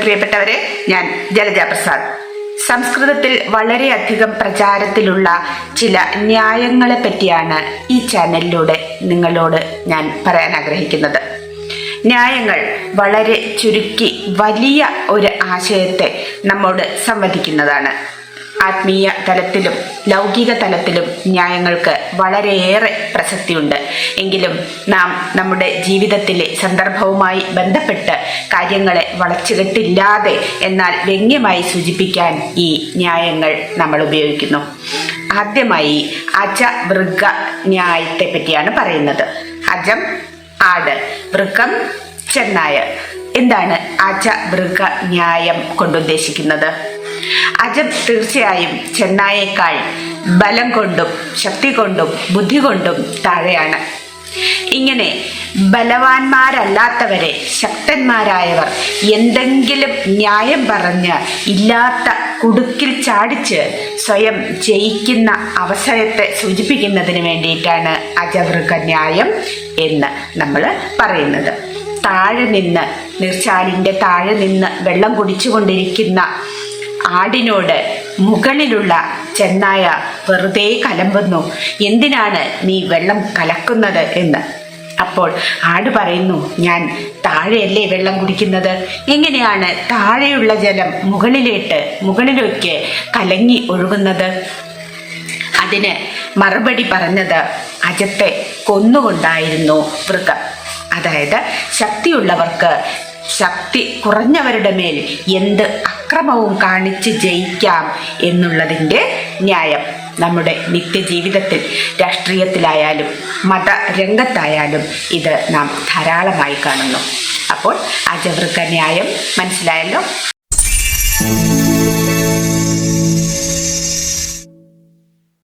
പ്രിയപ്പെട്ടവരെ. ഞാൻ ജലജ പ്രസാദ്. സംസ്കൃതത്തിൽ വളരെയധികം പ്രചാരത്തിലുള്ള ചില ന്യായങ്ങളെ പറ്റിയാണ് ഈ ചാനലിലൂടെ നിങ്ങളോട് ഞാൻ പറയാൻ ആഗ്രഹിക്കുന്നത്. ന്യായങ്ങൾ വളരെ ചുരുക്കി വലിയ ഒരു ആശയത്തെ നമ്മോട് സംവദിക്കുന്നതാണ്. ആത്മീയ തലത്തിലും ലൗകിക തലത്തിലും ന്യായങ്ങൾക്ക് വളരെയേറെ പ്രസക്തിയുണ്ട്. എങ്കിലും നാം നമ്മുടെ ജീവിതത്തിലെ സന്ദർഭവുമായി ബന്ധപ്പെട്ട് കാര്യങ്ങളെ വളച്ചുകെട്ടില്ലാതെ എന്നാൽ വ്യംഗ്യമായി സൂചിപ്പിക്കാൻ ഈ ന്യായങ്ങൾ നമ്മൾ ഉപയോഗിക്കുന്നു. ആദ്യമായി അജ വൃഗ ന്യായത്തെ പറ്റിയാണ് പറയുന്നത്. അജം ആട് വൃക്കം ചെന്നായ എന്താണ് അജ വൃഗ ന്യായം കൊണ്ടുദ്ദേശിക്കുന്നത് അജം തീർച്ചയായും ചെന്നായേക്കാൾ ബലം കൊണ്ടും ശക്തി കൊണ്ടും ബുദ്ധി കൊണ്ടും താഴെയാണ്. ഇങ്ങനെ ബലവാന്മാരല്ലാത്തവരെ ശക്തന്മാരായവർ എന്തെങ്കിലും ന്യായം പറഞ്ഞ് ഇല്ലാത്ത കുടുക്കിൽ ചാടിച്ച് സ്വയം ജയിക്കുന്ന അവസരത്തെ സൂചിപ്പിക്കുന്നതിന് വേണ്ടിയിട്ടാണ് അജവൃക ന്യായം എന്ന് നമ്മൾ പറയുന്നത്. താഴെ നിന്ന് നീർച്ചാലിന്റെ താഴെ നിന്ന് വെള്ളം കുടിച്ചുകൊണ്ടിരിക്കുന്ന ആടിനോട് മുകളിലുള്ള ചെന്നായ വെറുതെ കലമ്പുന്നു. എന്തിനാണ് നീ വെള്ളം കലക്കുന്നത് എന്ന്? അപ്പോൾ ആട് പറയുന്നു ഞാൻ താഴെയല്ലേ വെള്ളം കുടിക്കുന്നത്? എങ്ങനെയാണ് താഴെയുള്ള ജലം മുകളിലേട്ട് മുകളിലേക്ക് കലങ്ങി ഒഴുകുന്നത്? അതിന് മറുപടി പറഞ്ഞത് അജത്തെ കൊന്നുകൊണ്ടായിരുന്നു മൃഗം. അതായത് ശക്തിയുള്ളവർക്ക് ശക്തി കുറഞ്ഞവരുടെ മേൽ എന്ത് അക്രമവും കാണിച്ച് ജയിക്കാം എന്നുള്ളതിന്റെ ന്യായം നമ്മുടെ നിത്യജീവിതത്തിൽ രാഷ്ട്രീയത്തിലായാലും മതരംഗത്തായാലും ഇത് നാം ധാരാളമായി കാണുന്നു. അപ്പോൾ അജവൃക്ക ന്യായം മനസ്സിലായല്ലോ?